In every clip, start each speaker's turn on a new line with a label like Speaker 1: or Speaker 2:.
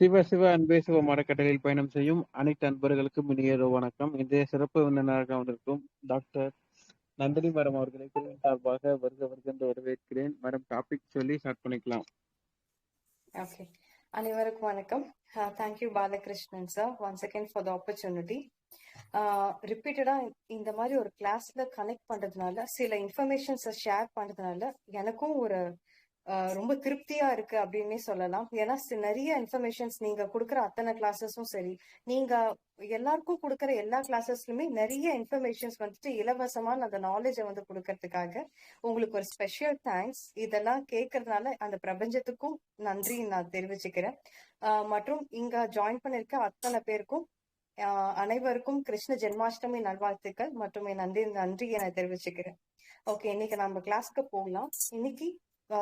Speaker 1: சிவ சிவ அன்பே சிவ மரக்கட்டளையில் பயணம் செய்யும் அனைத்து அன்பர்களுக்கும் இனிய வணக்கம். இன்றைய சிறப்பு விருந்தினராக வந்திருக்கும் டாக்டர் நந்தினி மரம் அவர்களை குழுவின் சார்பாக வருக வருக என்று வரவேற்கிறேன். மரம் டாபிக் சொல்லி ஸ்டார்ட் பண்ணிக்கலாம்.
Speaker 2: ஓகே அனைவருக்கும் வணக்கம். Uh, thank you Balakrishnan sir one second for the opportunity ரிப்பீட்டடா இந்த மாதிரி ஒரு கிளாஸ்ல கனெக்ட் பண்றதுனால சில இன்ஃபர்மேஷன்ஸை ஷேர் பண்றதுனால எனக்கும் ஒரு ரொம்ப திருப்தியா இருக்கு அப்படின்னே சொல்லலாம். ஏன்னா நிறைய இன்ஃபர்மேஷன்ஸ் நீங்க கொடுக்குற அத்தனை கிளாஸஸும் சரி. நீங்க எல்லாருக்கும் கொடுக்குற எல்லா கிளாஸஸ்லயுமே நிறைய இன்ஃபர்மேஷன்ஸ் வந்துட்டு இலவசமான அந்த நாலேஜை வந்து கொடுக்கறதுக்காக உங்களுக்கு ஒரு ஸ்பெஷல் தேங்க்ஸ் இதெல்லாம் கேட்கறதுனால அந்த பிரபஞ்சத்துக்கும் நன்றி நான் தெரிவிச்சுக்கிறேன். ஆஹ் மற்றும் இங்க ஜாயின் பண்ணிருக்க அத்தனை பேருக்கும் அனைவருக்கும் கிருஷ்ண ஜென்மாஷ்டமி நல்வாழ்த்துக்கள் மற்றும் என் நன்றி நன்றியை நான் தெரிவிச்சுக்கிறேன். ஓகே இன்னைக்கு நம்ம கிளாஸ்க்கு போகலாம். இன்னைக்கு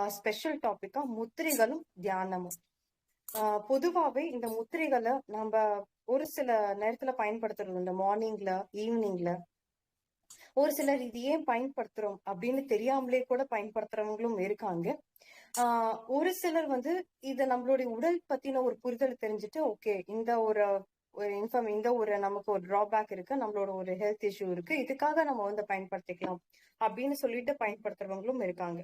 Speaker 2: ஸ்பெஷல் டாபிக்கா முத்திரைகளும் தியானமும். ஆஹ் பொதுவாவே இந்த முத்திரைகளை நம்ம ஒரு சில நேரத்துல பயன்படுத்துறது இந்த மார்னிங்ல ஈவினிங்ல ஒரு சிலர் இது ஏன் பயன்படுத்துறோம் அப்படின்னு தெரியாமலே கூட பயன்படுத்துறவங்களும் இருக்காங்க. ஆஹ் ஒரு சிலர் வந்து இத நம்மளுடைய உடல் பத்தின ஒரு புரிதல் தெரிஞ்சுட்டு ஓகே இந்த ஒரு ஒரு இன்ஃபார்ம் இந்த ஒரு நமக்கு ஒரு டிராபேக் இருக்கு நம்மளோட ஒரு ஹெல்த் இஷ்யூ இருக்கு இதுக்காக நம்ம வந்து பயன்படுத்திக்கலாம் அப்படின்னு சொல்லிட்டு பயன்படுத்துறவங்களும் இருக்காங்க.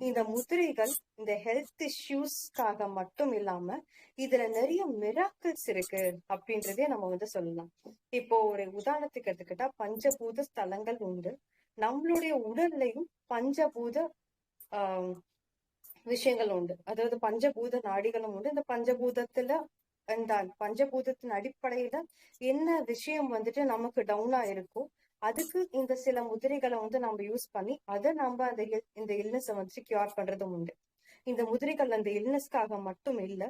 Speaker 2: இந்த முதிரைகள் இந்த ஹெல்த் இஷ்யூஸ்க்காக மட்டும் இல்லாம இதுல நிறைய மிராக்கிள்ஸ் இருக்கு அப்படின்றதே நம்ம வந்து சொல்லலாம். இப்போ ஒரு உதாரணத்துக்கு எடுத்துக்கிட்டா பஞ்சபூத ஸ்தலங்கள் உண்டு. நம்மளுடைய உடல்லையும் பஞ்சபூத ஆஹ் விஷயங்கள் உண்டு. அதாவது பஞ்சபூத நாடிகளும் உண்டு. இந்த பஞ்சபூதத்துல இந்த பஞ்சபூதத்தின் அடிப்படையில என்ன விஷயம் வந்துட்டு நமக்கு டவுனா இருக்கோ அதுக்கு இந்த சில முதிரைகளை வந்து நம்ம யூஸ் பண்ணி அதை நம்ம அந்த இந்த இல்னஸை வந்து கியூர் பண்றதும் உண்டு. இந்த முதிரைகள் அந்த இல்னஸ்க்காக மட்டும் இல்ல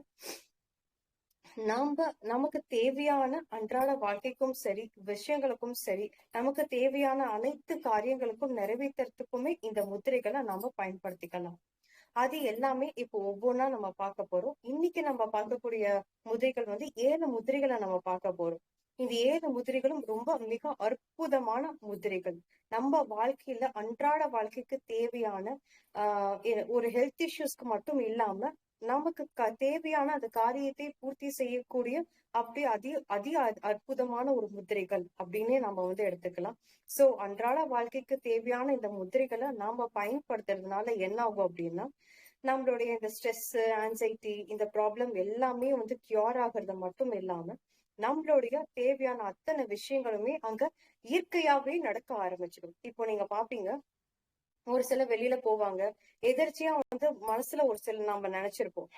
Speaker 2: நாம நமக்கு தேவையான அன்றாட வாழ்க்கைக்கும் சரி விஷயங்களுக்கும் சரி நமக்கு தேவையான அனைத்து காரியங்களுக்கும் நிறைவேற்றுறதுக்குமே இந்த முதிரைகளை நாம பயன்படுத்திக்கலாம். அது எல்லாமே இப்போ ஒவ்வொன்றா நம்ம பார்க்க போறோம். இன்னைக்கு நம்ம பார்க்கக்கூடிய முதிரைகள் வந்து ஏழு முதிரைகளை நம்ம பார்க்க போறோம். இந்த ஏழு முதிரைகளும் ரொம்ப மிக அற்புதமான முதிரைகள். நம்ம வாழ்க்கையில அன்றாட வாழ்க்கைக்கு தேவையான ஆஹ் ஒரு ஹெல்த் இஷ்யூஸ்க்கு மட்டும் இல்லாம நமக்கு க- தேவையான அந்த காரியத்தை பூர்த்தி செய்யக்கூடிய அப்படி அதி அதி அ- அற்புதமான ஒரு முதிரைகள் அப்படின்னே நம்ம வந்து எடுத்துக்கலாம். சோ அன்றாட வாழ்க்கைக்கு தேவையான இந்த முதிரைகளை நாம பயன்படுத்துறதுனால என்ன ஆகும் அப்படின்னா நம்மளுடைய இந்த ஸ்ட்ரெஸ் ஆன்சைட்டி இந்த ப்ராப்ளம் எல்லாமே வந்து கியூர் ஆகுறது மட்டும் இல்லாம நம்மளுடைய தேவையான அத்தனை விஷயங்களுமே அங்க இயற்கையாவே நடக்க ஆரம்பிச்சிடும். இப்போ நீங்க பாப்பீங்க ஒரு சில வெளியில போவாங்க எதிர்ச்சியா வந்து மனசுல ஒரு சில நாம நினைச்சிருப்போம்.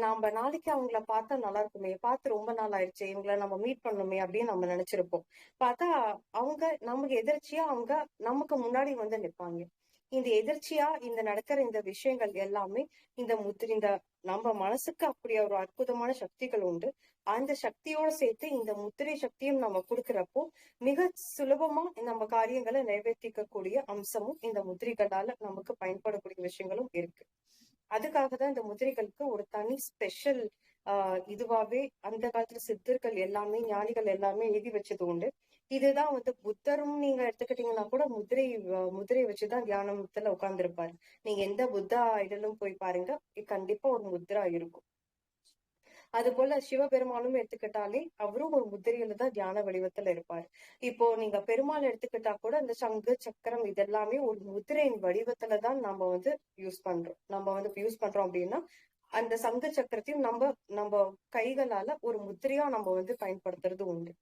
Speaker 2: நாம நாளைக்கு அவங்கள பார்த்தா நல்லா இருக்குமே பார்த்து ரொம்ப நாள் ஆயிடுச்சு இவங்கள நம்ம மீட் பண்ணணுமே அப்படின்னு நம்ம நினைச்சிருப்போம். பார்த்தா அவங்க நமக்கு எதிர்ச்சியா அவங்க நமக்கு முன்னாடி வந்து நிப்பாங்க. இந்த எதிர்ச்சியா இந்த நடக்கிற இந்த விஷயங்கள் எல்லாமே இந்த முத்திரி இந்த நம்ம மனசுக்கு அப்படி ஒரு அற்புதமான சக்திகள் உண்டு. அந்த சக்தியோட சேர்த்து இந்த முத்திரை சக்தியும் நம்ம கொடுக்கிறப்போ மிக சுலபமா நம்ம காரியங்களை நிறைவேற்றிக்க கூடிய அம்சமும் இந்த முத்திரைகளால நமக்கு பயன்படக்கூடிய விஷயங்களும் இருக்கு. அதுக்காக தான் இந்த முதிரைகளுக்கு ஒரு தனி ஸ்பெஷல் ஆஹ் இதுவாவே அந்த காலத்துல சித்தர்கள் எல்லாமே ஞானிகள் எல்லாமே எழுதி வச்சது உண்டு. இதுதான் வந்து புத்தரும் நீங்க எடுத்துக்கிட்டீங்கன்னா கூட முதிரை முதிரை வச்சுதான் தியானத்துல உட்கார்ந்துருப்பாரு. நீங்க எந்த புத்தா ஐடலும் போய் பாருங்க கண்டிப்பா ஒரு முத்ரா இருக்கும். அது போல சிவபெருமானும் எடுத்துக்கிட்டாலே அவரும் ஒரு முதிரையில தான் தியான வடிவத்துல இருப்பாரு. இப்போ நீங்க பெருமாள் எடுத்துக்கிட்டா கூட இந்த சங்கு சக்கரம் இதெல்லாமே ஒரு முதிரையின் வடிவத்துல தான் நம்ம வந்து யூஸ் பண்றோம். நம்ம வந்து யூஸ் பண்றோம் அப்படின்னா அந்த சங்க சக்கரத்தையும் நம்ம நம்ம கைகளால ஒரு முத்திரையா நம்ம வந்து பயன்படுத்துறது உண்டு.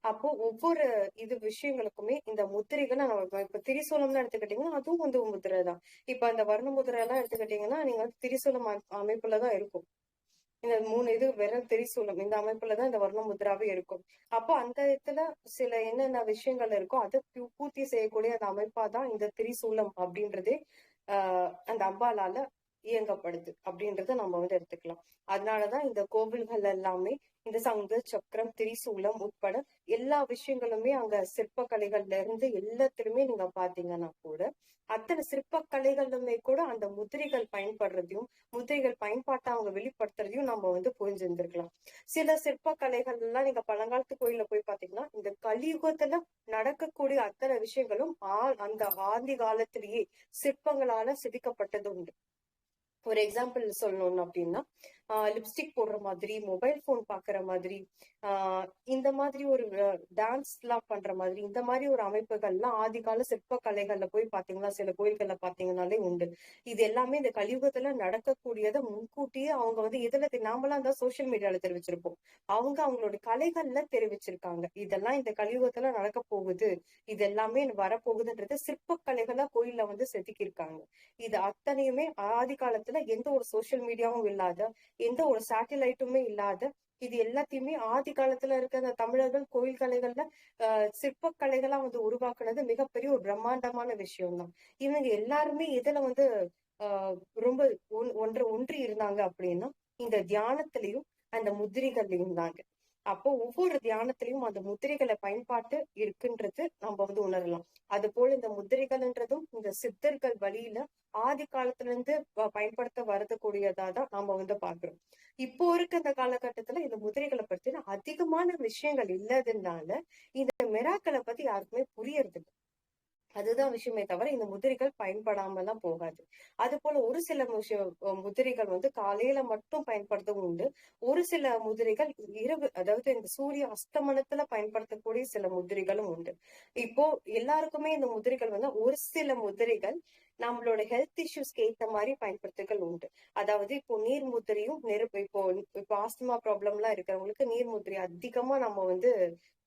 Speaker 2: அப்போ ஒவ்வொரு இது விஷயங்களுக்குமே இந்த முத்திரைகளை நம்ம இப்ப- திரிசூலம்னு எடுத்துக்கிட்டீங்கன்னா அதுவும் வந்து முத்திரை தான். இப்ப அந்த வர்ண முதிரை எல்லாம் எடுத்துக்கிட்டீங்கன்னா நீங்க வந்து திரிசூலம் அமைப்புலதான் இருக்கும். இந்த மூணு இது வெறும் திரிசூலம் இந்த அமைப்புலதான் இந்த வர்ண முத்ராவே இருக்கும். அப்போ அந்த இடத்துல சில என்னென்ன விஷயங்கள் இருக்கோ அதை பூர்த்தி செய்யக்கூடிய அந்த அமைப்பா தான் இந்த திரிசூலம் அப்படின்றதே ஆஹ் அந்த அம்பாலால இயங்கப்படுது அப்படின்றத நம்ம வந்து எடுத்துக்கலாம். அதனாலதான் இந்த கோவில்கள் எல்லாமே இந்த சங்கு சக்கரம் திரிசூலம் உட்பட எல்லா விஷயங்களுமே அங்க சிற்பக்கலைகள்ல இருந்து எல்லாத்திலுமே நீங்க பாத்தீங்கன்னா கூட அத்தனை சிற்பக்கலைகளுமே கூட அந்த முதிரைகள் பயன்படுறதையும் முதிரைகள் பயன்பாட்டை அவங்க வெளிப்படுத்துறதையும் நம்ம வந்து புரிஞ்சிருந்திருக்கலாம். சில சிற்பக்கலைகள் எல்லாம் நீங்க பழங்காலத்து கோயில்ல போய் பாத்தீங்கன்னா இந்த கலியுகத்துல நடக்கக்கூடிய அத்தனை விஷயங்களும் ஆ- அந்த ஆதி காலத்திலேயே சிற்பங்களால செதுக்கப்பட்டது உண்டு. ஒரு எக்ஸாம்பிள் சொல்லணும் அப்படின்னா லிப்ஸ்டிக் போடுற மாதிரி மொபைல் போன் பாக்குற மாதிரி ஆஹ் இந்த மாதிரி ஒரு டான்ஸ் எல்லாம் பண்ற மாதிரி இந்த மாதிரி ஒரு அமைப்புகள்லாம் ஆதிகால சிற்ப கலைகள்ல போய் பாத்தீங்கன்னா சில கோயில்கள்ல பாத்தீங்கன்னாலே உண்டு. இது எல்லாமே இந்த கலியுகத்துல நடக்கக்கூடியதை முன்கூட்டியே அவங்க வந்து இதுல நாமளா நாமெல்லாம் தான் சோசியல் மீடியால தெரிவிச்சிருப்போம். அவங்க அவங்களோட கலைகள்ல தெரிவிச்சிருக்காங்க. இதெல்லாம் இந்த கலியுகத்துல நடக்க போகுது. இது எல்லாமே வரப்போகுதுன்றது சிற்ப கலைகளா கோயில்ல வந்து செதுக்கியிருக்காங்க. இது அத்தனையுமே ஆதி காலத்துல எந்த ஒரு சோசியல் மீடியாவும் இல்லாத எந்த ஒரு சாட்டிலைட்டுமே இல்லாத இது எல்லாத்தையுமே ஆதி காலத்துல இருக்க அந்த தமிழர்கள் கோயில் கலைகள்ல ஆஹ் சிற்ப கலைகளா வந்து உருவாக்குனது மிகப்பெரிய ஒரு பிரம்மாண்டமான விஷயம் தான் இவங்க எல்லாருமே இதுல வந்து ஆஹ் ரொம்ப ஒன்- ஒன்று ஒன்றி இருந்தாங்க அப்படின்னா இந்த தியானத்திலையும் அந்த முதிரிகள்லையும் தாங்க அப்போ ஒவ்வொரு தியானத்திலையும் அந்த முத்திரைகளை பயன்பாட்டு இருக்குன்றது நம்ம வந்து உணரலாம். அது போல இந்த முத்திரைகள்ன்றதும் இந்த சித்தர்கள் வழியில ஆதி காலத்துல இருந்து பயன்படுத்த வரதுக்கூடியதா தான் வந்து பாக்குறோம் இப்போ இருக்க இந்த காலகட்டத்துல இந்த முதிரைகளை பத்தின அதிகமான விஷயங்கள் இல்லாததுனால இந்த மெராக்களை பத்தி யாருக்குமே புரியறது அதுதான் விஷயமே தவிர இந்த முதிரைகள் பயன்படாம எல்லாம் போகாது. அது போல ஒரு சில விஷயம் முதிரைகள் வந்து காலையில மட்டும் பயன்படுத்தவும் உண்டு. ஒரு சில முதிரைகள் இரவு அதாவது இந்த சூரிய அஸ்தமனத்துல பயன்படுத்தக்கூடிய சில முதிரைகளும் உண்டு. இப்போ எல்லாருக்குமே இந்த முதிரைகள் வந்து ஒரு சில முதிரைகள் நம்மளோட ஹெல்த் இஷ்யூஸ்க்கு ஏத்த மாதிரி பயன்படுத்துகள் உண்டு. அதாவது இப்போ நீர் முத்திரையும் நெருப்பு இப்போ இப்போ ஆஸ்துமா ப்ராப்ளம் எல்லாம் இருக்கிறவங்களுக்கு நீர் முத்திரை அதிகமா நம்ம வந்து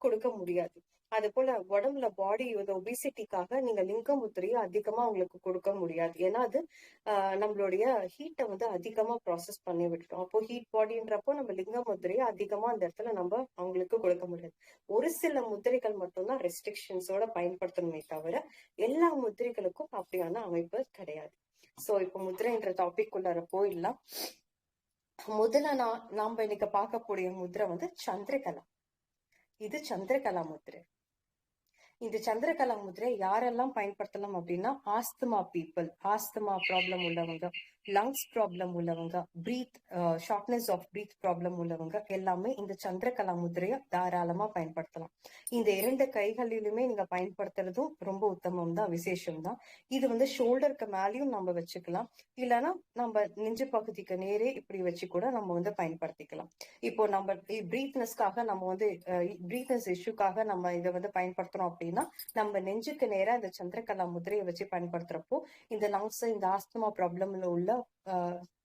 Speaker 2: கொடுக்க முடியாது. அது போல உடம்புல பாடி ஒபிசிட்டிக்காக நீங்க லிங்க முத்திரையை அதிகமா உங்களுக்கு கொடுக்க முடியாது. ஏன்னா அது ஆஹ் நம்மளுடைய ஹீட்டை வந்து அதிகமா ப்ராசஸ் பண்ணி விட்டுரும். அப்போ ஹீட் பாடின்றப்போ நம்ம லிங்க முத்திரையை அதிகமா அந்த இடத்துல நம்ம அவங்களுக்கு கொடுக்க முடியாது. ஒரு சில முத்திரைகள் மட்டும்தான் ரெஸ்ட்ரிக்ஷன்ஸோட பயன்படுத்தணுமே தவிர எல்லா முத்திரைகளுக்கும் அப்படியான அமைப்பு கிடையாது. சோ இப்போ முத்திரைன்ற டாபிக் உள்ளார போயிடலாம். முதல்ல நான் நாம இன்னைக்கு பார்க்கக்கூடிய முத்திரை வந்து சந்திரகலா. இது சந்திரகலா முத்திரை. இந்த சந்திரகலா முதிரை யாரெல்லாம் பயன்படுத்தலாம் அப்படின்னா ஆஸ்துமா பீப்புள் ஆஸ்துமா ப்ராப்ளம் உள்ளவங்க. லங்ஸ் ப்ராப்ளம் உள்ளவங்க breath shortness of breath problem உள்ளவங்க எல்லாமே இந்த சந்திரகலா முதிரையை தாராளமா பயன்படுத்தலாம். இந்த இரண்டு கைகளிலுமே நீங்க பயன்படுத்துறதும் ரொம்ப உத்தமம் தான் விசேஷம் தான். இது வந்து ஷோல்டருக்கு மேலேயும் நம்ம வச்சுக்கலாம். இல்லைன்னா நம்ம நெஞ்சு பகுதிக்கு நேரே இப்படி வச்சு கூட நம்ம வந்து பயன்படுத்திக்கலாம். இப்போ நம்ம பிரீத்னஸ்க்காக நம்ம வந்து பிரீத்னஸ் இஷ்யூக்காக நம்ம இதை வந்து பயன்படுத்துறோம் அப்படின்னா நம்ம நெஞ்சுக்கு நேரா இந்த சந்திரகலா முதிரையை வச்சு பயன்படுத்துறப்போ இந்த லங்ஸ் இந்த ஆஸ்துமா ப்ராப்ளம்ல உள்ள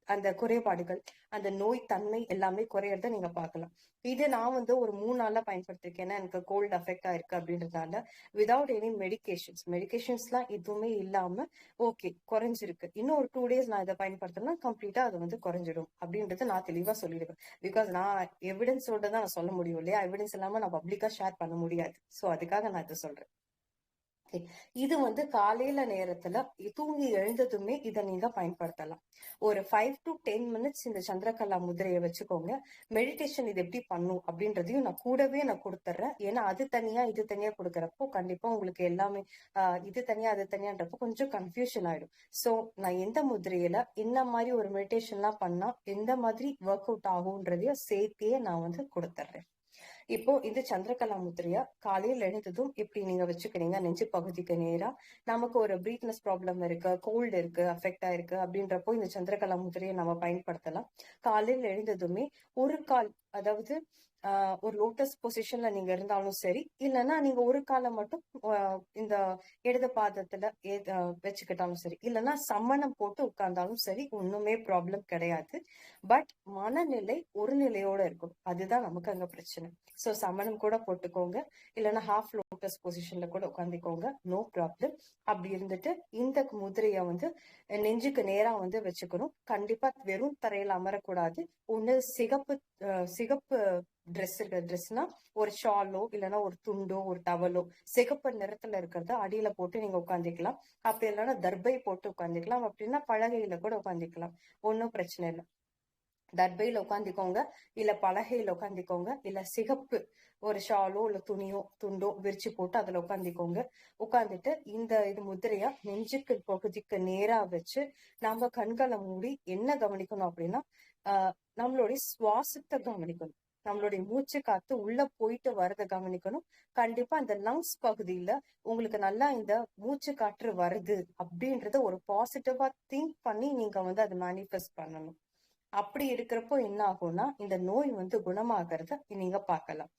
Speaker 2: அந்த குறைபாடுகள் அந்த நோய் தன்மை எல்லாமே குறையறத நீங்க பார்க்கலாம். இது நான் வந்து ஒரு மூணு நாளா பயன்படுத்திருக்கேன். ஏன்னா எனக்கு கோல்டு அஃபெக்ட் ஆயிருக்கு அப்படின்றதால விதவுட் எனி மெடிகேஷன்ஸ் மெடிகேஷன்ஸ்லாம் எதுவுமே இல்லாம ஓகே குறைஞ்சிருக்கு. இன்னும் ஒரு டூ டேஸ் நான் இதை பயன்படுத்தினா கம்ப்ளீட்டா அது வந்து குறைஞ்சிடும் அப்படின்றத நான் தெளிவா சொல்லிடுவேன். பிகாஸ் நான் எவிடன்ஸோட தான் நான் சொல்ல முடியும் இல்லையா? எவிடன்ஸ் இல்லாம நான் பப்ளிக்கா ஷேர் பண்ண முடியாது. சோ அதுக்காக நான் இதை சொல்றேன். ஓகே இது வந்து காலையில நேரத்துல தூங்கி எழுந்ததுமே இதை நீங்க பயன்படுத்தலாம். ஒரு ஃபைவ் டு டென் மினிட்ஸ் இந்த சந்திரகலா முதிரையை வச்சுக்கோங்க. மெடிடேஷன் இது எப்படி பண்ணும் அப்படின்றதையும் நான் கூடவே நான் கொடுத்துட்றேன் ஏன்னா அது தனியா இது தனியா கொடுக்குறப்போ கண்டிப்பா உங்களுக்கு எல்லாமே ஆஹ் இது தனியா அது தனியான்றப்போ கொஞ்சம் கன்ஃபியூஷன் ஆயிடும். சோ நான் எந்த முதிரையில என்ன மாதிரி ஒரு மெடிடேஷன்லாம் பண்ணா எந்த மாதிரி ஒர்க் அவுட் ஆகும்ன்றதையும் சேர்த்தே நான் வந்து கொடுத்துட்றேன் இப்போ இந்த சந்திரகலா முத்திரையா காலையில் எழுந்ததும் இப்படி நீங்க வச்சுக்கிறீங்க நெஞ்சு பகுதிக்கு நேரா. நமக்கு ஒரு பிரீத்னஸ் ப்ராப்ளம் இருக்கு கோல்டு இருக்கு அஃபெக்ட் ஆயிருக்கு அப்படின்றப்போ இந்த சந்திரகலா முத்திரையை நம்ம பயன்படுத்தலாம். காலையில் எழுந்ததுமே ஒரு கால் அதாவது ஒரு லோட்டஸ் பொசிஷன்ல நீங்க இருந்தாலும் சரி இல்லைன்னா நீங்க ஒரு காலை மட்டும் இந்த இடது பாதத்துல வச்சுக்கிட்டாலும் சரி இல்லைன்னா சம்மணம் போட்டு உட்கார்ந்தாலும் சரி ஒண்ணுமே ப்ராப்ளம் கிடையாது. பட் மனநிலை ஒரு நிலையோட இருக்கும் அதுதான் நமக்கு அங்க பிரச்சனை. சோ சமணம் கூட போட்டுக்கோங்க. இல்லைன்னா ஹாஃப் லோட்டஸ் பொசிஷன்ல கூட உட்காந்துக்கோங்க நோ ப்ராப்ளம் அப்படி இருந்துட்டு இந்த முதிரைய வந்து நெஞ்சுக்கு நேரா வந்து வச்சுக்கணும். கண்டிப்பா வெறும் தரையில அமரக்கூடாது. ஒண்ணு சிகப்பு சிகப்பு ட்ரெஸ் இருக்க. ட்ரெஸ்னா ஒரு ஷாலோ இல்லைன்னா ஒரு துண்டோ ஒரு டவலோ சிகப்பு நிறத்துல இருக்கிறத அடியில போட்டு நீங்க உட்காந்துக்கலாம் அப்படி இல்லைன்னா தர்பை போட்டு உட்காந்துக்கலாம் அப்படின்னா பலகையில கூட உட்காந்துக்கலாம் ஒன்றும் பிரச்சனை இல்லை. தர்பையில உட்காந்துக்கோங்க இல்ல பலகையில உட்காந்துக்கோங்க இல்ல சிகப்பு ஒரு ஷாலோ இல்ல துணியோ துண்டோ விரிச்சு போட்டு அதுல உட்காந்துக்கோங்க உட்காந்துட்டு இந்த இது முதிரையா நெஞ்சுக்கு பகுதிக்கு நேரா வச்சு நம்ம கண்களை மூடி என்ன கவனிக்கணும் அப்படின்னா ஆஹ் நம்மளுடைய சுவாசத்தை கவனிக்கணும். நம்மளுடைய மூச்சு காத்து உள்ள போயிட்டு வரத கவனிக்கணும். கண்டிப்பா இந்த லங்ஸ் பகுதியில உங்களுக்கு நல்லா இந்த மூச்சு காற்று வருது அப்படின்றத ஒரு பாசிட்டிவா திங்க் பண்ணி நீங்க வந்து அதை மேனிஃபெஸ்ட் பண்ணணும். அப்படி இருக்கிறப்போ என்ன ஆகும்னா இந்த நோய் வந்து குணமாகறத நீங்க பார்க்கலாம்.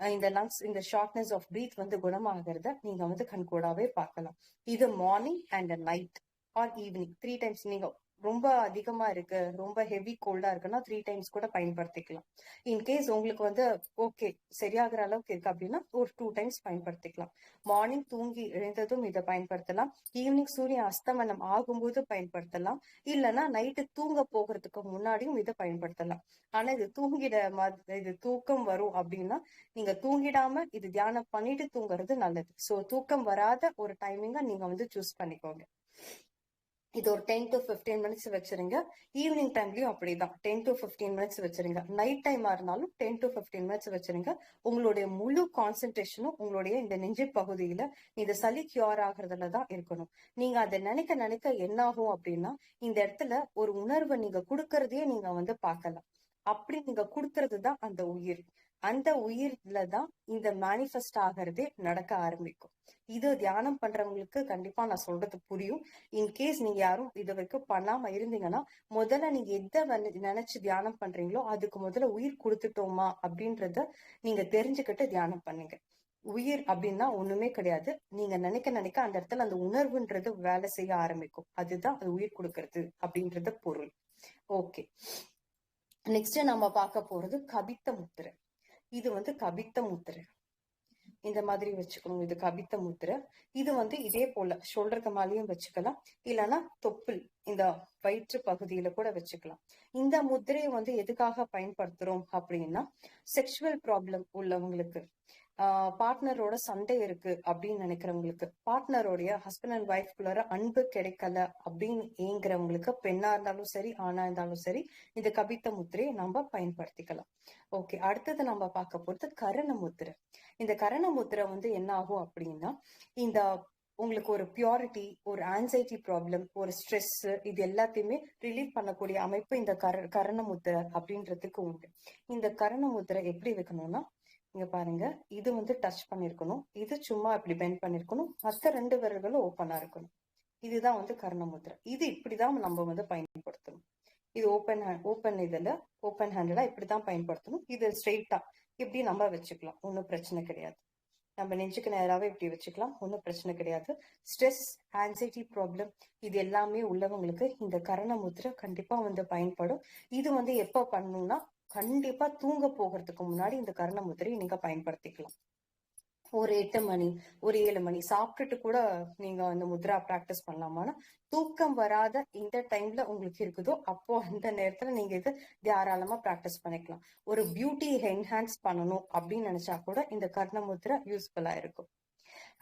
Speaker 2: இந்த லங்ஸ் இந்த ஷார்ட்னஸ் ஆஃப் பிரீத் வந்து குணமாகறத நீங்க வந்து கண்கூடாவே பார்க்கலாம். இது morning and night or evening three times நீங்க ரொம்ப அதிகமா இருக்கு ரொம்ப ஹெவி கோல்டா இருக்குன்னா த்ரீ டைம்ஸ் கூட பயன்படுத்திக்கலாம். இன்கேஸ் உங்களுக்கு வந்து ஓகே சரியாகிற அளவுக்கு இருக்கு அப்படின்னா ஒரு டூ டைம்ஸ் பயன்படுத்திக்கலாம். மார்னிங் தூங்கி எழுந்ததும் இதை பயன்படுத்தலாம். ஈவினிங் சூரியன் அஸ்தமனம் ஆகும்போது பயன்படுத்தலாம். இல்லைன்னா நைட்டு தூங்க போகிறதுக்கு முன்னாடியும் இதை பயன்படுத்தலாம். ஆனா இது தூங்கிட மாதிரி இது தூக்கம் வரும் அப்படின்னா நீங்க தூங்கிடாம இது தியானம் பண்ணிட்டு தூங்குறது நல்லது. சோ தூக்கம் வராத ஒரு டைமிங்கா நீங்க வந்து சூஸ் பண்ணிக்கோங்க. இது ஒரு டென் டு பிப்டீன் மினிட்ஸ் வச்சிருங்க. ஈவினிங் டைம்லயும் அப்படிதான். டென் டு பிப்டீன் மினிட்ஸ் வச்சிருங்க. நைட் டைமா இருந்தாலும் டென் டு பிப்டீன் மினிட்ஸ் வச்சிருங்க. உங்களுடைய முழு கான்சென்ட்ரேஷனும் உங்களுடைய இந்த நெஞ்சு பகுதியில இந்த சளி கியூர் ஆகுறதுல தான் இருக்கணும். நீங்க அதை நினைக்க நினைக்க என்ன ஆகும் அப்படின்னா இந்த இடத்துல ஒரு உணர்வை நீங்க கொடுக்கறதையே நீங்க வந்து பார்க்கலாம். அப்படி நீங்க கொடுக்கறது தான் அந்த உயிர். அந்த உயிர்ல தான் இந்த மேனிஃபெஸ்ட் ஆகிறதே நடக்க ஆரம்பிக்கும். இது தியானம் பண்றவங்களுக்கு கண்டிப்பா நான் சொல்றது புரியும். இன்கேஸ் நீங்க யாரும் இது வரைக்கும் பண்ணாம இருந்தீங்கன்னா முதல்ல நீங்க எதை வந்து நினைச்சு தியானம் பண்றீங்களோ அதுக்கு முதல்ல உயிர் கொடுத்துட்டோமா அப்படின்றத நீங்க தெரிஞ்சுக்கிட்டு தியானம் பண்ணுங்க. உயிர் அப்படின்னா ஒண்ணுமே கிடையாது. நீங்க நினைக்க நினைக்க அந்த இடத்துல அந்த உணர்வுன்றது வேலை செய்ய ஆரம்பிக்கும். அதுதான் அது உயிர் கொடுக்கறது அப்படின்றது பொருள். ஓகே நெக்ஸ்ட் நம்ம பார்க்க போறது கபித்த முத்திரை. இது வந்து கபித்த முத்திரை. இந்த மாதிரி வச்சுக்கணும். இது கபித்த முத்திரை. இது வந்து இதே போல ஷோல்டருக்கு மேலேயும் வச்சுக்கலாம். இல்லைன்னா தொப்புள் இந்த வயிற்று பகுதியில கூட வச்சுக்கலாம். இந்த முத்திரையை வந்து எதுக்காக பயன்படுத்துறோம் அப்படின்னா செக்ஷுவல் ப்ராப்ளம் உள்ளவங்களுக்கு பார்ட்னரோட சண்டை இருக்கு அப்படின்னு நினைக்கிறவங்களுக்கு பார்ட்னரோடைய ஹஸ்பண்ட் அண்ட் ஒய்ஃப்குள்ளார அன்பு கிடைக்கல அப்படின்னு ஏங்குறவங்களுக்கு பெண்ணா இருந்தாலும் சரி ஆணா இருந்தாலும் சரி இந்த கபித்த முத்திரையை நம்ம பயன்படுத்திக்கலாம். ஓகே அடுத்தது நம்ம பார்க்க போறது கரண முத்திரை. இந்த கரண முத்திரை வந்து என்ன ஆகும் அப்படின்னா இந்த உங்களுக்கு ஒரு பியூரிட்டி ஒரு ஆன்சைட்டி ப்ராப்ளம் ஒரு ஸ்ட்ரெஸ் இது எல்லாத்தையுமே ரிலீவ் பண்ணக்கூடிய அமைப்பு இந்த கர கரண முத்திரை அப்படின்றதுக்கு உண்டு. இந்த கரண முத்திரை எப்படி வைக்கணும்னா இங்க பாருங்க. இது வந்து டச் பண்ணிருக்கணும். இது சும்மா இப்படி பெண்ட் பண்ணிருக்கணும். மத்த ரெண்டு விரல்களும் ஓப்பனா இருக்கணும். இதுதான் வந்து கர்ண முத்திரை இது இப்படிதான் நம்ம வந்து பயன்படுத்தணும். இது ஓப்பன் ஹேண்ட் ஓப்பன் இதுல ஓப்பன் ஹேண்டடா இப்படிதான் பயன்படுத்தணும். இது ஸ்ட்ரெயிட்டா இப்படி நம்ம வச்சுக்கலாம். ஒன்றும் பிரச்சனை கிடையாது. நம்ம நெஞ்சுக்கு நேராவே இப்படி வச்சுக்கலாம். ஒன்றும் பிரச்சனை கிடையாது. ஸ்ட்ரெஸ் ஆன்சைட்டி ப்ராப்ளம் இது எல்லாமே உள்ளவங்களுக்கு இந்த கரண முத்திரை கண்டிப்பாக வந்து பயன்படும். இது வந்து எப்போ பண்ணணும்னா கண்டிப்பா தூங்க போகிறதுக்கு முன்னாடி இந்த கருண முத்திரையை நீங்க பயன்படுத்திக்கலாம். ஒரு எட்டு மணி ஒரு ஏழு மணி சாப்பிட்டுட்டு கூட நீங்க அந்த முத்ரா ப்ராக்டிஸ் பண்ணலாமான்னா தூக்கம் வராத இந்த டைம்ல உங்களுக்கு இருக்குதோ அப்போ அந்த நேரத்துல நீங்க இது தாராளமா ப்ராக்டிஸ் பண்ணிக்கலாம். ஒரு பியூட்டி என்ஹான்ஸ் பண்ணணும் அப்படின்னு நினைச்சா கூட இந்த கர்ண முத்ரா யூஸ்ஃபுல்லா இருக்கும்.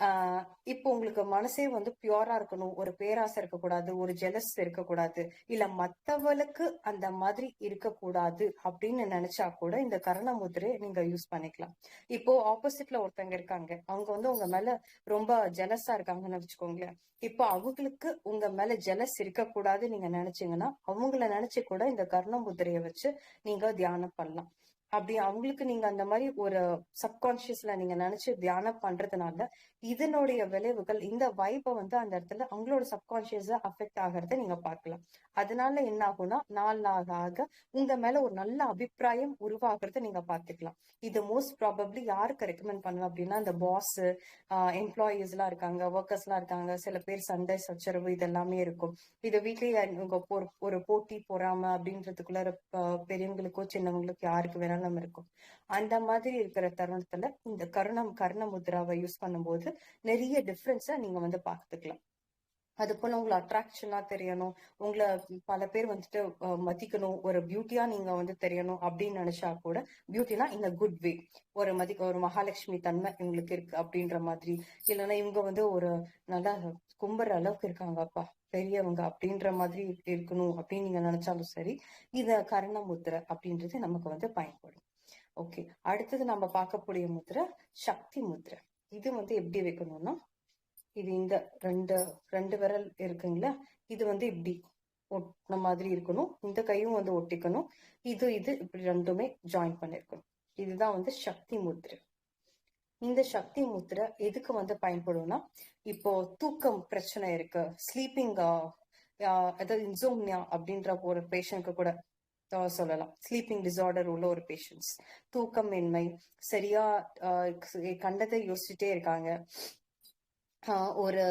Speaker 2: ஆஹ் இப்போ உங்களுக்கு மனசே வந்து பியூரா இருக்கணும். ஒரு பேராசை இருக்கக்கூடாது ஒரு ஜெலஸ் இருக்கக்கூடாது. இல்ல மத்தவளுக்கு அந்த மாதிரி இருக்கக்கூடாது அப்படின்னு நினைச்சா கூட இந்த கரண முதிரை நீங்க யூஸ் பண்ணிக்கலாம். இப்போ ஆப்போசிட்ல ஒருத்தங்க இருக்காங்க. அவங்க வந்து உங்க மேல ரொம்ப ஜெலஸா இருக்காங்கன்னு வச்சுக்கோங்களேன். இப்போ அவங்களுக்கு உங்க மேல ஜெலஸ் இருக்கக்கூடாது நீங்க நினைச்சீங்கன்னா அவங்கள நினைச்சு கூட இந்த கர்ண முதிரையை வச்சு நீங்க தியானம் பண்ணலாம். அப்படி அவங்களுக்கு நீங்க அந்த மாதிரி ஒரு சப்கான்சியஸ்ல நீங்க நினைச்சு தியானம் பண்றதுனால இதனுடைய விளைவுகள் இந்த வைப்பை வந்து அந்த இடத்துல அவங்களோட சப்கான்சியஸா அஃபெக்ட் ஆகிறத நீங்க பார்க்கலாம். அதனால என்ன ஆகும்னா நாள் ஆக ஆக உங்க மேல ஒரு நல்ல அபிப்பிராயம் உருவாகிறத நீங்க பாத்துக்கலாம் இது மோஸ்ட் ப்ராபப்ளி யாருக்கு ரெக்கமெண்ட் பண்ணுவேன் அப்படின்னா இந்த பாஸ் எம்ப்ளாயீஸ் எல்லாம் இருக்காங்க ஒர்க்கர்ஸ் எல்லாம் இருக்காங்க. சில பேர் சண்டை சச்சரவு இதெல்லாமே இருக்கும். இது வீட்லயே ஒரு போட்டி போறாம அப்படின்றதுக்குள்ள பெரியவங்களுக்கோ சின்னவங்களுக்கோ யாருக்கு தருணம் இருக்கும். அந்த மாதிரி இருக்கிற தருணத்துல இந்த கருணம் கர்ண முத்ராவை யூஸ் பண்ணும்போது நிறைய டிஃப்ரென்ஸை நீங்க வந்து பார்த்துக்கலாம். அது போல உங்களை அட்ராக்ஷனா தெரியணும். உங்களை பல பேர் வந்துட்டு மதிக்கணும். ஒரு பியூட்டியா நீங்க வந்து தெரியணும் அப்படின்னு நினைச்சா கூட பியூட்டினா இந்த குட் வே ஒரு மதிக்க ஒரு மகாலட்சுமி தன்மை இவங்களுக்கு இருக்கு அப்படின்ற மாதிரி. இல்லைன்னா இவங்க வந்து ஒரு நல்லா கும்புற அளவுக்கு இருக்காங்கப்பா. பெரியவங்க அப்படின்ற மாதிரி இருக்கணும் அப்படின்னு நீங்க நினைச்சாலும் சரி இத கரண முத்திரை அப்படின்றது நமக்கு வந்து பயன்படும். ஓகே அடுத்தது நம்ம பார்க்கக்கூடிய முத்திரை சக்தி முத்திரை. இது வந்து எப்படி வைக்கணும்னா இது இந்த ரெண்டு ரெண்டு விரல் இருக்குங்களா இது வந்து இப்படி ஒட்டின மாதிரி இருக்கணும். இந்த கையும் வந்து ஒட்டிக்கணும். இது இது இப்படி ரெண்டுமே ஜாயின் பண்ணிருக்கணும். இதுதான் வந்து சக்தி முத்திரை. இந்த சக்தி முத்திரை எதுக்கு வந்து பயன்படும்னா இப்போ தூக்கம் பிரச்சனை இருக்கு ஸ்லீப்பிங் அதாவது இன்சோம்னியா அப்படின்ற ஒரு பேஷண்ட்க்கு கூட சொல்லலாம். ஸ்லீப்பிங் டிசார்டர் உள்ள ஒரு பேஷண்ட்ஸ் தூக்கமின்மை சரியா கண்டதை யோசிச்சுட்டே இருக்காங்க. ஆஹ் ஒரு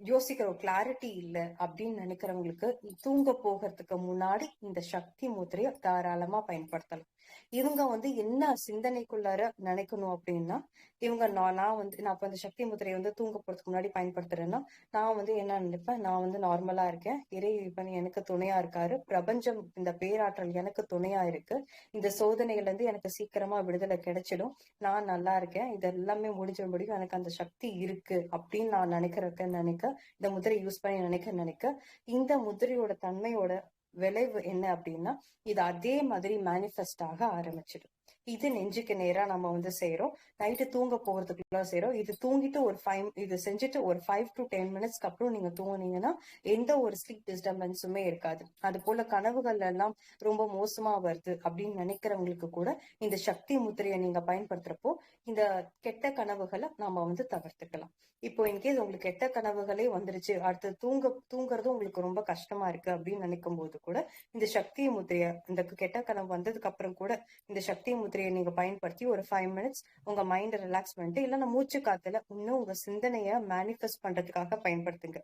Speaker 2: யோசிக்கிற ஒரு கிளாரிட்டி இல்லை அப்படின்னு நினைக்கிறவங்களுக்கு தூங்க போகிறதுக்கு முன்னாடி இந்த சக்தி முத்திரையை தாராளமா பயன்படுத்தலாம். இவங்க வந்து என்ன சிந்தனைக்குள்ளார நினைக்கணும் அப்படின்னா இவங்க நான் நான் வந்து நான் இப்ப இந்த சக்தி முத்திரையை வந்து தூங்க போறதுக்கு முன்னாடி பயன்படுத்துறேன்னா நான் வந்து என்ன நினைப்பேன்? நான் வந்து நார்மலா இருக்கேன். இறை இறைவன் எனக்கு துணையா இருக்காரு. பிரபஞ்சம் இந்த பேராற்றல் எனக்கு துணையா இருக்கு. இந்த சோதனையில இருந்து எனக்கு சீக்கிரமா விடுதலை கிடைச்சிடும். நான் நல்லா இருக்கேன். இது எல்லாமே முடிஞ்ச முடியும் எனக்கு அந்த சக்தி இருக்கு அப்படின்னு நான் நினைக்கிறக்க நினைக்க இந்த முதிரை யூஸ் பண்ணி நினைக்க நினைக்க இந்த முதிரையோட தன்மையோட விளைவு என்ன அப்படின்னா இது அதே மாதிரி மேனிஃபெஸ்ட் ஆக ஆரம்பிச்சிடும். இது நெஞ்சுக்கு நேரா நம்ம வந்து செய்யறோம் நைட்டு தூங்க போகிறதுக்குள்ள செய்யறோம் இது தூங்கிட்டு ஒரு ஃபைவ் இது செஞ்சுட்டு ஒரு ஃபைவ் டு டென் மினிட்ஸ்க்கு அப்புறம் நீங்க தூங்குனீங்கன்னா எந்த ஒரு ஸ்லீப் டிஸ்டர்பன்ஸுமே இருக்காது. அது போல கனவுகள் எல்லாம் ரொம்ப மோசமா வருது அப்படின்னு நினைக்கிறவங்களுக்கு கூட இந்த சக்தி முத்திரையை நீங்க பயன்படுத்துறப்போ இந்த கெட்ட கனவுகளை நாம வந்து தவிர்த்துக்கலாம். இப்போ இன்கேஸ் உங்களுக்கு கெட்ட கனவுகளே வந்துருச்சு. அடுத்து தூங்க தூங்குறது உங்களுக்கு ரொம்ப கஷ்டமா இருக்கு அப்படின்னு நினைக்கும் போது கூட இந்த சக்தி முத்திரையை இந்த கெட்ட கனவு வந்ததுக்கு அப்புறம் கூட இந்த சக்தி முத்திரை முத்திரையை நீங்க பயன்படுத்தி ஒரு ஃபைவ் மினிட்ஸ் உங்க மைண்ட் ரிலாக்ஸ் பண்ணிட்டு இல்லைன்னா மூச்சு காத்துல இன்னும் உங்க சிந்தனைய மேனிஃபெஸ்ட் பண்றதுக்காக பயன்படுத்துங்க.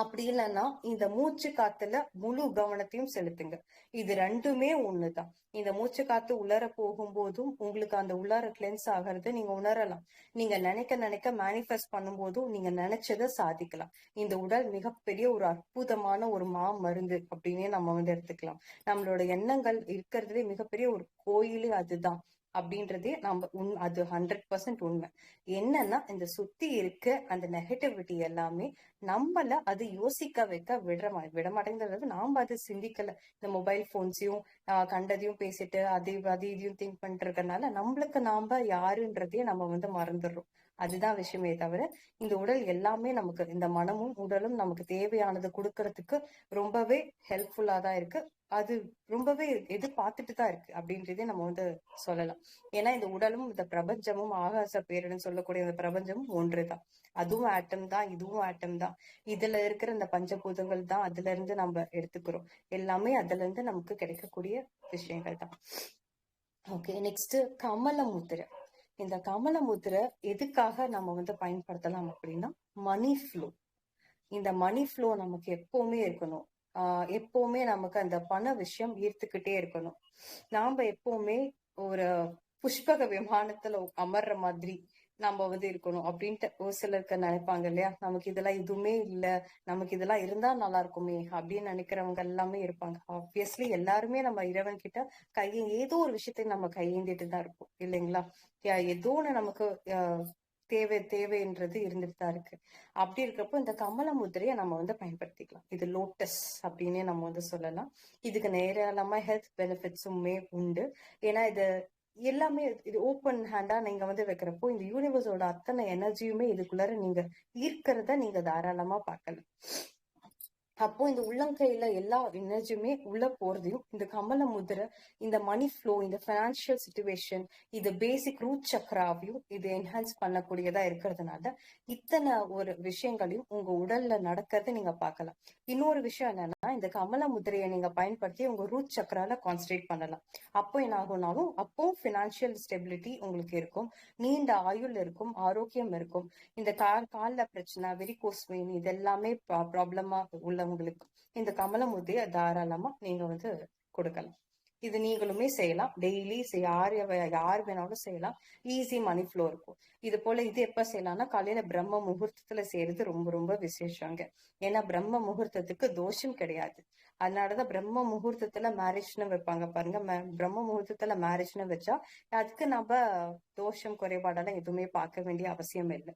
Speaker 2: அப்படி இல்லைன்னா இந்த மூச்சு காத்துல முழு கவனத்தையும் செலுத்துங்க. இது ரெண்டுமே ஒண்ணுதான். இந்த மூச்சு காத்து உள்ளர போகும்போதும் உங்களுக்கு அந்த உள்ளார கிளென்ஸ் ஆகிறது நீங்க உணரலாம். நீங்க நினைக்க நினைக்க மேனிஃபெஸ்ட் பண்ணும்போதும் நீங்க நினைச்சதை சாதிக்கலாம். இந்த உடல் மிகப்பெரிய ஒரு அற்புதமான ஒரு மா மருந்து அப்படின்னே நம்ம வந்து எடுத்துக்கலாம். நம்மளோட எண்ணங்கள் இருக்கிறதுலே மிகப்பெரிய ஒரு கோயிலே அதுதான். அப்படின்றதே நம்ம உண் அது ஹண்ட்ரட் பர்சன்ட் உண்மை. என்னன்னா இந்த சுத்தி இருக்க அந்த நெகட்டிவிட்டி எல்லாமே நம்மள அது யோசிக்க வைக்க விட மா விட மாட்டேங்கிறது நாம அது சிந்திக்கல. இந்த மொபைல் போன்ஸையும் கண்டதையும் பேசிட்டு அதை அது இதையும் திங்க் பண்ணிட்டு நம்மளுக்கு நாம யாருன்றதையே நம்ம வந்து மறந்துடுறோம். அதுதான் விஷயமே தவிர இந்த உடல் எல்லாமே நமக்கு இந்த மனமும் உடலும் நமக்கு தேவையானது கொடுக்கறதுக்கு ரொம்பவே ஹெல்ப்ஃபுல்லா தான் இருக்கு. அது ரொம்பவே எதிர்பார்த்துட்டு தான் இருக்கு அப்படின்றதே நம்ம வந்து சொல்லலாம். ஏன்னா இந்த உடலும் இந்த பிரபஞ்சமும் ஆகாச பேருன்னு சொல்லக்கூடிய இந்த பிரபஞ்சமும் ஒன்றுதான். அதுவும் ஆட்டம் தான் இதுவும் ஆட்டம் தான். இதுல இருக்கிற இந்த பஞ்சபூதங்கள் தான் அதுல இருந்து நம்ம எடுத்துக்கிறோம். எல்லாமே அதுல இருந்து நமக்கு கிடைக்கக்கூடிய விஷயங்கள் தான். ஓகே நெக்ஸ்ட் கமல முத்திரை இந்த கமல முத்திரை எதுக்காக நம்ம வந்து பயன்படுத்தலாம் அப்படின்னா மணி ஃப்ளோ இந்த மணி ஃப்ளோ நமக்கு எப்பவுமே இருக்கணும். ஆஹ் எப்பவுமே நமக்கு அந்த பண விஷயம் ஈர்த்துக்கிட்டே இருக்கணும். நாம எப்பவுமே ஒரு புஷ்பக விமானத்துல அமர்ற மாதிரி நம்ம வந்து இருக்கணும் அப்படின்ட்டு ஒரு சிலருக்கு நினைப்பாங்க இல்லையா? நமக்கு இதெல்லாம் எதுவுமே இல்ல. நமக்கு இதெல்லாம் இருந்தா நல்லா இருக்குமே அப்படின்னு நினைக்கிறவங்க எல்லாமே இருப்பாங்க. ஆப்வியஸ்லி எல்லாருமே நம்ம இறைவன் கிட்ட கையை ஏதோ ஒரு விஷயத்தை நம்ம கையேந்திட்டு தான் இருப்போம். இல்லைங்களா? ஏதோ ஒண்ணு நமக்கு தேவை தேவைன்றது இருந்துட்டு தான் இருக்கு. அப்படி இருக்கிறப்போ இந்த கமல முதிரையை நம்ம வந்து பயன்படுத்திக்கலாம். இது லோட்டஸ் அப்படின்னே நம்ம வந்து சொல்லலாம். இதுக்கு நேரமா ஹெல்த் பெனிஃபிட்ஸுமே உண்டு. ஏன்னா இது எல்லாமே இது ஓப்பன் ஹேண்டா நீங்க வந்து வைக்கிறப்போ இந்த யூனிவர்ஸோட அத்தனை எனர்ஜியுமே இதுக்குள்ளார நீங்க ஈர்க்கிறத நீங்க தாராளமா பார்க்கலாம். அப்போ இந்த உள்ளங்கையில எல்லா எனர்ஜியுமே உள்ள போறதையும் இந்த கமல முதிரை இந்த மணி ஃப்ளோ இந்த பினான்சியல் சுச்சுவேஷன் இது பேசிக் ரூட் சக்கராவையும் இது என்ஹான்ஸ் பண்ணக்கூடியதா இருக்கிறதுனால இத்தனை ஒரு விஷயங்களையும் உங்க உடல்ல நடக்கிறத நீங்க பார்க்கலாம். இன்னொரு விஷயம் என்னன்னா இந்த கமல முதிரையை நீங்க பயன்படுத்தி உங்க ரூட் சக்கரால கான்சன்ட்ரேட் பண்ணலாம். அப்போ என்ன ஆகும்னாலும் அப்போ பினான்சியல் ஸ்டெபிலிட்டி உங்களுக்கு இருக்கும். நீண்ட ஆயுள் இருக்கும் ஆரோக்கியம் இருக்கும். இந்த கால் கால்ல பிரச்சனை வெரிகோஸ் வெயின் இது எல்லாமே ப்ராப்ளமா உள்ளவங்களுக்கு இந்த கமலமுதிய தாராளமா நீங்க வந்து கொடுக்கலாம். இது நீங்களுமே செய்யலாம். டெய்லி யார் யார் வேணாலும் செய்யலாம். ஈஸி மணி ஃப்ளோ இருக்கும். இது போல இது எப்ப செய்யலாம்னா காலையில பிரம்ம முகூர்த்தத்துல செய்யறது ரொம்ப ரொம்ப விசேஷங்க. ஏன்னா பிரம்ம முகூர்த்தத்துக்கு தோஷம் கிடையாது. அதனாலதான் பிரம்ம முகூர்த்தத்துல மேரேஜ்னு வைப்பாங்க பாருங்க. பிரம்ம முகூர்த்தத்துல மேரேஜ்னு வச்சா அதுக்கு நம்ம தோஷம் குறைபாடெல்லாம் எதுவுமே பார்க்க வேண்டிய அவசியம் இல்லை.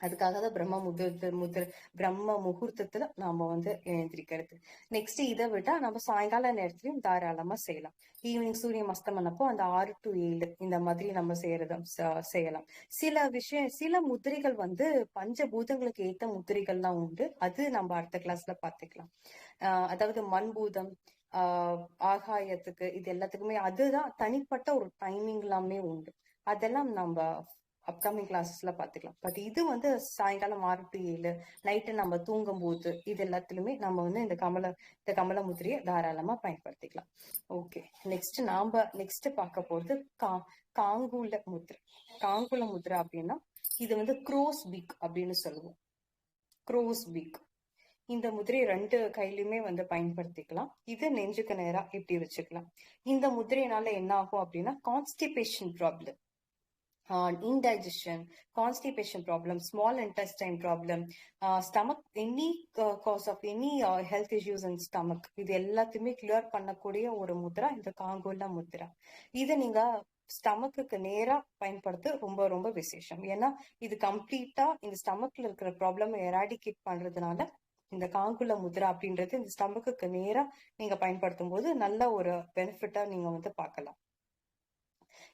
Speaker 2: அதுக்காக தான் பிரம்ம முதிர்த்த முதிர பிரம்ம முகூர்த்தத்துல நாம வந்து எழுந்திரிக்கிறது. நெக்ஸ்ட் இதை விட்டா நம்ம சாயங்கால நேரத்துலயும் தாராளமா செய்யலாம். ஈவினிங் சூரியன் அஸ்தமனப்போ அந்த ஆறு டு ஏழு இந்த மாதிரி நம்ம செய்யறத செய்யலாம். சில விஷயம் சில முதிரைகள் வந்து பஞ்சபூதங்களுக்கு ஏத்த முதிரைகள்லாம் உண்டு. அது நம்ம அடுத்த கிளாஸ்ல பாத்துக்கலாம் ஆஹ் அதாவது மண்பூதம் ஆஹ் ஆகாயத்துக்கு இது எல்லாத்துக்குமே அதுதான் தனிப்பட்ட ஒரு டைமிங் எல்லாமே உண்டு. அதெல்லாம் நம்ம அப்கமிங் கிளாஸஸ்ல பாத்துக்கலாம். பட் இது வந்து சாயங்காலம் ஆறு டு ஏழு நைட்டு நம்ம தூங்கும் போது இது எல்லாத்துலயுமே நம்ம வந்து இந்த கமல இந்த கமல முத்திரையை தாராளமா பயன்படுத்திக்கலாம். ஓகே நெக்ஸ்ட் நாம நெக்ஸ்ட் பார்க்க போறது கா காங்குல முத்திரை. காங்குல முத்திரை அப்படின்னா இது வந்து க்ரோஸ் பீக் அப்படின்னு சொல்லுவோம். க்ரோஸ் பீக் இந்த முதிரை ரெண்டு கையிலுமே வந்து பயன்படுத்திக்கலாம். இது நெஞ்சுக்கு நேரா இப்படி வச்சுக்கலாம். இந்த முதிரையினால என்ன ஆகும் அப்படின்னா constipation problem indigestion constipation problem small intestine problem stomach any gas of any health issues in stomach இது எல்லாத்தையுமே கிளியர் பண்ணக்கூடிய ஒரு முத்ரா இந்த காங்கோலா முத்ரா இதை நீங்க ஸ்டமக்குக்கு நேரா பயன்படுத்த ரொம்ப ரொம்ப விசேஷம். ஏன்னா இது கம்ப்ளீட்டா இந்த ஸ்டமக்ல இருக்கிற ப்ராப்ளம் எராடிகேட் பண்றதுனால இந்த காங்குல முத்ரா அப்படின்றது இந்த ஸ்டமக்குக்கு நேரா நீங்க பயன்படுத்தும் போது நல்ல ஒரு பெனிஃபிட்டா நீங்க வந்து பார்க்கலாம்.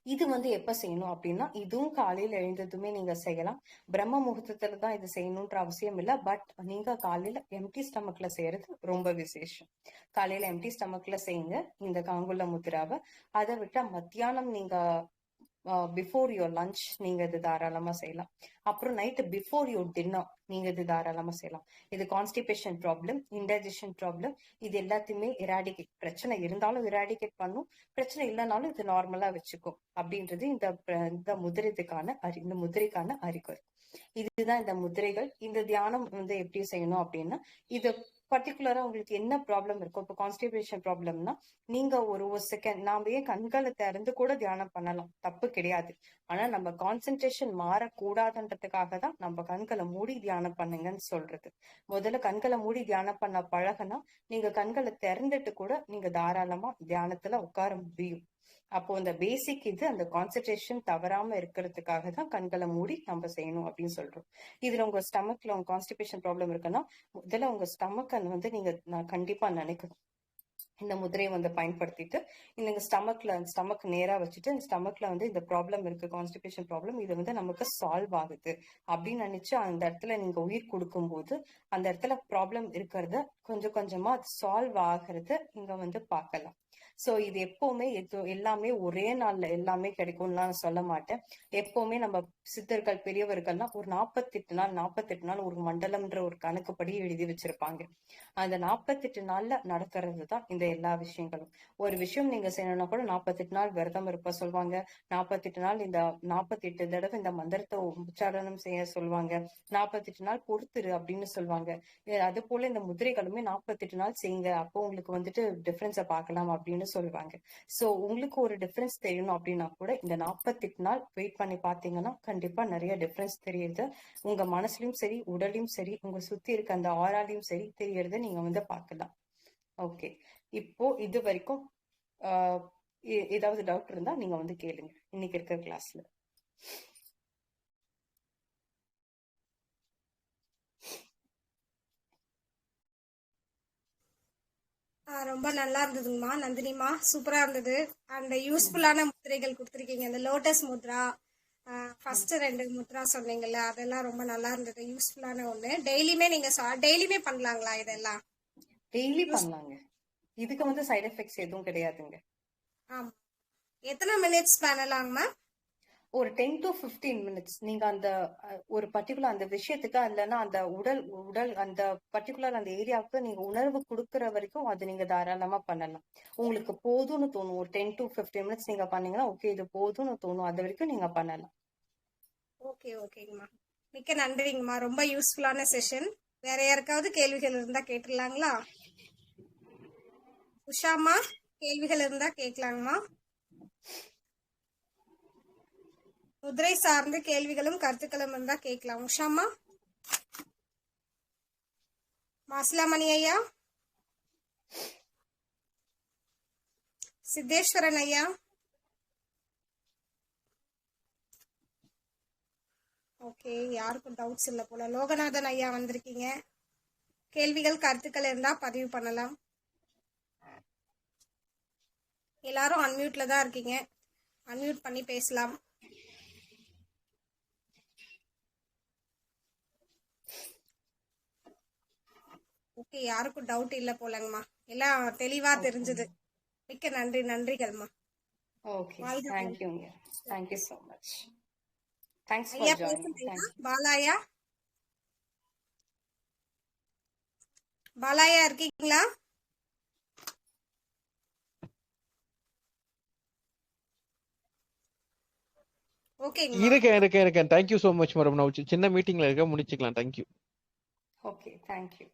Speaker 2: இது வந்து எப்ப செய்யணும் அப்படின்னா இதுவும் காலையில எழுந்ததுமே நீங்க செய்யலாம். பிரம்ம முகூர்த்தத்துல தான் இது செய்யணும்ன்ற அவசியம் இல்ல. பட் நீங்க காலையில எம்டி ஸ்டமக்ல செய்யறது ரொம்ப விசேஷம். காலையில எம்டி ஸ்டமக்ல செய்யுங்க இந்த காங்குல முத்திராவை. அதை விட்டா மத்தியானம் நீங்க பிஃபோர் யுவர் லஞ்ச் நீங்க இது தாராளமா செய்யலாம். அப்புறம் நைட்டு பிஃபோர் யுவர் டின்னர் நீங்க இது தாராளமா செய்யலாம். இது கான்ஸ்டிபேஷன் ப்ராப்ளம் இன்டைஜஷன் ப்ராப்ளம் இது எல்லாத்தையுமே இராடிகேட் பிரச்சனை இருந்தாலும் இராடிகேட் பண்ணும். பிரச்சனை இல்லைனாலும் இது நார்மலா வச்சுக்கும் அப்படின்றது இந்த இந்த முதிரைக்கான அறி இந்த முதிரைக்கான அறிகுறி. இதுதான் இந்த முதிரைகள். இந்த தியானம் வந்து எப்படி செய்யணும் அப்படின்னா இது பர்டிகுலரா உங்களுக்கு என்ன ப்ராப்ளம் இருக்கும் இப்போ கான்ஸ்டிபேஷன் ப்ராப்ளம்னா நீங்க ஒரு ஒரு செகண்ட் நாம ஏன் கண்களை திறந்து கூட தியானம் பண்ணலாம்? தப்பு கிடையாது. ஆனா நம்ம கான்சென்ட்ரேஷன் மாறக்கூடாதுன்றதுக்காக தான் நம்ம கண்களை மூடி தியானம் பண்ணுங்கன்னு சொல்றது. முதல்ல கண்களை மூடி தியானம் பண்ண பழகனா நீங்க கண்களை திறந்துட்டு கூட நீங்க தாராளமா தியானத்துல உட்கார முடியும். அப்போ அந்த பேசிக் இது அந்த கான்சென்ட்ரேஷன் தவறாம இருக்கிறதுக்காக தான் கண்களை மூடி நம்ம செய்யணும் அப்படின்னு சொல்றோம். இதுல உங்க ஸ்டமக்ல உங்க கான்ஸ்டிபேஷன் ப்ராப்ளம் இருக்குன்னா முதல்ல உங்க ஸ்டமக் வந்து நீங்க நான் கண்டிப்பா நினைக்கணும். இந்த முதிரையை வந்து பயன்படுத்திட்டு இந்த ஸ்டமக்ல ஸ்டமக் நேரா வச்சுட்டு இந்த ஸ்டமக்ல வந்து இந்த ப்ராப்ளம் இருக்கு கான்ஸ்டிபேஷன் ப்ராப்ளம் இது வந்து நமக்கு சால்வ் ஆகுது. அப்படின்னு நினைச்சு அந்த இடத்துல நீங்க உயிர் கொடுக்கும் போது அந்த இடத்துல ப்ராப்ளம் இருக்கிறத கொஞ்சம் கொஞ்சமா சால்வ் ஆகிறத நீங்க வந்து பார்க்கலாம். சோ இது எப்பவுமே எல்லாமே ஒரே நாள்ல எல்லாமே கிடைக்கும்னு நான் சொல்ல மாட்டேன். எப்பவுமே நம்ம சித்தர்கள் பெரியவர்கள்லாம் ஒரு நாற்பத்தெட்டு நாள் நாற்பத்தெட்டு நாள் ஒரு மண்டலம்ன்ற ஒரு கணக்குப்படி எழுதி வச்சிருப்பாங்க. அந்த நாற்பத்தெட்டு நாள்ல நடக்கிறது தான் இந்த எல்லா விஷயங்களும். ஒரு விஷயம் நீங்க செய்யணும்னா கூட நாற்பத்தெட்டு நாள் விரதம் இருப்ப சொல்லுவாங்க நாற்பத்தெட்டு நாள் இந்த நாற்பத்தெட்டு தடவை இந்த மந்திரத்தை உச்சாரணம் செய்ய சொல்லுவாங்க நாற்பத்தெட்டு நாள் பொறுத்துரு அப்படின்னு சொல்லுவாங்க அது போல இந்த முதிரைகளுமே நாற்பத்தெட்டு நாள் செய்யுங்க. அப்போ உங்களுக்கு வந்துட்டு டிஃபரன்ஸை பார்க்கலாம் அப்படின்னு சொல்லுவாங்க. சோ உங்களுக்கு ஒரு டிஃபரன்ஸ் தெரியணும் அப்படின்னா கூட இந்த நாற்பத்தெட்டு நாள் வெயிட் பண்ணி பாத்தீங்கன்னா கண்டிப்பா நிறைய டிஃபரன்ஸ் தெரியுது. உங்க மனசுலயும் சரி உடலையும் சரி உங்க சுத்தி இருக்க அந்த ஆறாலையும் சரி தெரியறத நீங்க வந்து பார்க்கலாம். ஓகே இப்போ இது வரைக்கும் ஏதாவது டவுட் இருந்தா நீங்க வந்து கேளுங்க. இன்னைக்கு இருக்கிற கிளாஸ்ல
Speaker 3: ரொம்ப நல்லா இருந்ததுங்கம்மா. நந்தினிமா சூப்பரா இருந்தது. அண்ட் யூஸ்ஃபுல்லான முத்திரைகள் கொடுத்துருக்கீங்க. இந்த லோட்டஸ் முத்ரா ஃபர்ஸ்ட் ரெண்டு முத்ரா சொன்னீங்கல்ல அதெல்லாம் ரொம்ப நல்லா இருந்தது. யூஸ்ஃபுல்லான ஒண்ணு. டெய்லியுமே நீங்க டெய்லியுமே பண்ணலாங்களா இதெல்லாம்?
Speaker 2: டெய்லி பண்ணலாங்க. இதுக்கு வந்து சைடு எஃபெக்ட்ஸ் எதுவும் கிடையாதுங்க.
Speaker 3: ஆமா. எத்தனை மினிட்ஸ் பண்ணலாங்கம்மா
Speaker 2: ஒரு டென் டு பிப்டீன் மினிட்ஸ் நீங்க அந்த ஒரு பர்டிகுலர் அந்த விஷயத்துக்கு இல்லைன்னா அந்த உடல் உடல் அந்த பர்டிகுலர் அந்த ஏரியாவுக்கு நீங்க உணர்வு கொடுக்கற வரைக்கும் அது நீங்க தாராளமா பண்ணலாம். உங்களுக்கு போதும்னு தோணும். ஒரு டென் டு பிப்டீன் மினிட்ஸ் நீங்க பண்ணீங்கன்னா ஓகே இது போதும்னு தோணும். அது வரைக்கும் நீங்க பண்ணலாம்.
Speaker 3: ஓகே ஓகேங்கம்மா மிக்க நன்றிங்கம்மா. ரொம்ப யூஸ்ஃபுல்லான செஷன் வேற யாருக்காவது கேள்விகள் இருந்தா கேட்டுடலாங்களா? உஷாமா கேள்விகள் இருந்தா கேட்கலாங்கம்மா. குதிரை சார்ந்த கேள்விகளும் கருத்துக்களும் இருந்தா கேட்கலாம். உஷாமா? மாசிலாமணி ஐயா? சித்தேஸ்வரன் ஐயா? ஓகே யாருக்கும் டவுட்ஸ் இல்லை போல. லோகநாதன் ஐயா வந்திருக்கீங்க. கேள்விகள் கருத்துக்கள் இருந்தா பதிவு பண்ணலாம். எல்லாரும் அன்மியூட்ல தான் இருக்கீங்க. அன்மியூட் பண்ணி பேசலாம். ஓகே யாருக்கும் டவுட் இல்ல போலங்கம்மா. எல்லாம் தெளிவா தெரிஞ்சது. மிக்க நன்றி நன்றிகள்மா.
Speaker 2: ஓகே தேங்க்யூங்க thank you so much thanks for joining
Speaker 3: பாலாயா? பாலாயா இருக்கீங்களா?
Speaker 4: இருக்கேன் இருக்கேன் இருக்கேன். தேங்க்யூ ஸோ மச் மேடம் நான் சின்ன மீட்டிங்ல இருக்க முடிச்சுக்கலாம். Thank you
Speaker 2: okay thank you